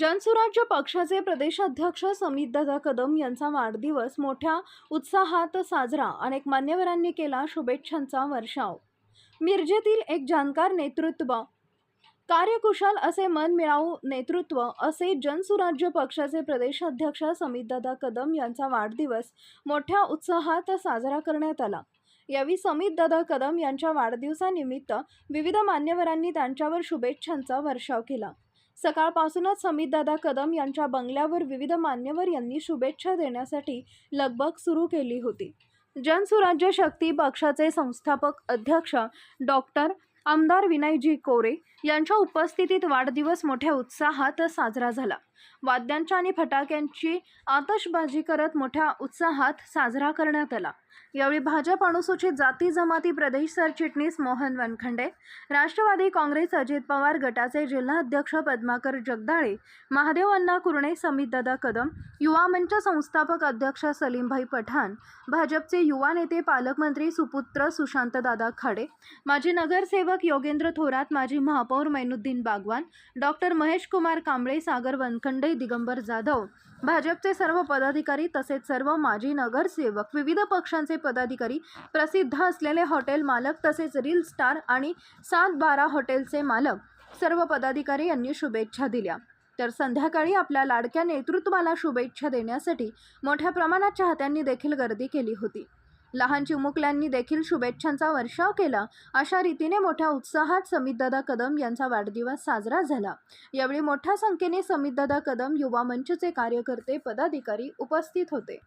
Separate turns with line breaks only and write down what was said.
जनसुराज्य पक्षाचे प्रदेशाध्यक्ष समितदादा कदम यांचा वाढदिवस मोठ्या उत्साहात साजरा अनेक मान्यवरांनी केला शुभेच्छांचा वर्षाव. मिरजेतील एक जाणकार नेतृत्व. कार्यकुशल असे मन मिळावू नेतृत्व असे जनसुराज्य पक्षाचे प्रदेशाध्यक्ष समितदादा कदम यांचा वाढदिवस मोठ्या उत्साहात साजरा करण्यात आला. यावेळी समितदादा कदम यांच्या वाढदिवसानिमित्त विविध मान्यवरांनी त्यांच्यावर शुभेच्छांचा वर्षाव केला. सकाळपासूनच समितदादा कदम यांच्या बंगल्यावर विविध मान्यवर यांनी शुभेच्छा देण्यासाठी लगबग सुरू केली होती. जनसुराज्य शक्ती पक्षाचे संस्थापक अध्यक्ष डॉक्टर आमदार विनयजी कोरे यांच्या उपस्थितीत वाढदिवस मोठ्या उत्साहात साजरा झाला. वाद्यांच्या आणि फटाक्यांची आतषबाजी करत मोठ्या उत्साहात साजरा करण्यात आला. यावेळी भाजप अनुसूचित जाती जमाती प्रदेश सरचिटणीस मोहन वनखंडे राष्ट्रवादी काँग्रेस अजित पवार गटाचे जिल्हाध्यक्ष पद्माकर जगदाळे महादेव अण्णा कुरणे समितदादा कदम युवा मंच संस्थापक अध्यक्ष सलीमभाई पठाण भाजपचे युवा नेते पालकमंत्री सुपुत्र सुशांतदादा खाडे माजी नगरसेवक योगेंद्र थोरात माजी महापौर मैनुद्दीन बागवान डॉक्टर महेश कुमार कांबळे सागर वनखंडे दिगंबर जाधव. भाजपचे सर्व पदाधिकारी तसेच सर्व माजी नगरसेवक विविध पक्षांचे पदाधिकारी प्रसिद्ध असलेले हॉटेल मालक तसेच रील स्टार आणि सात बारा हॉटेलचे मालक सर्व पदाधिकारी यांनी शुभेच्छा दिल्या. तर संध्याकाळी आपल्या लाडक्या नेतृत्वाला शुभेच्छा देण्यासाठी मोठ्या प्रमाणात चाहत्यांनी देखील गर्दी केली होती. लहान चिमुकल्यांनी देखील शुभेच्छांचा वर्षाव केला. अशा रीतीने मोठ्या उत्साहात समितदादा कदम यांचा वाढदिवस साजरा झाला. यावेळी मोठ्या संख्येने समितदादा कदम युवा मंचचे कार्यकर्ते पदाधिकारी उपस्थित होते.